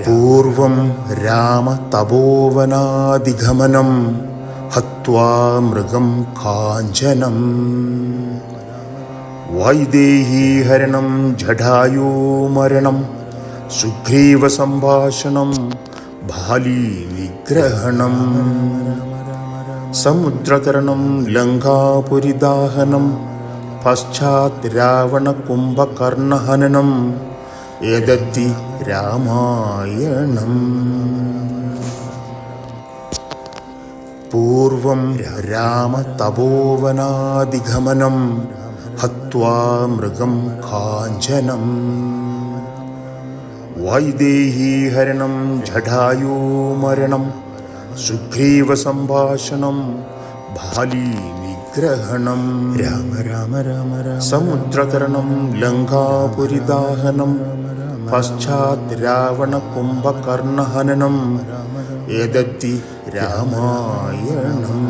പൂർവം രാമതപോവനാദിഗമനം ഹത്വാ മൃഗം കാഞ്ചനം. വൈദേഹീഹരണം ജഡായോ മരണം സുഗ്രീവസംഭാഷണം ബാലീ നിഗ്രഹണം. സമുദ്രതരണം ലങ്കാപുരിദാഹനം പശ്ചാത് രാവണകുംഭകർണഹനനം ഏതത്തി രാമായണം. പൂർവം രാമതപോവനാദിഗമനം ഹത്വാ മൃഗം കാഞ്ചനം. വൈദേഹീഹരണം ജഡായോ മരണം സുഗ്രീവസംഭാഷണം ബാലീ നിഗ്രഹണം രാമ രാമ രാമ രാമ സമുദ്രതരണം ലങ്കാപുരിദാഹനം പശ്ചാത് രാവണകുംഭകർണഹനനം ഏതത്തി രാമായണം.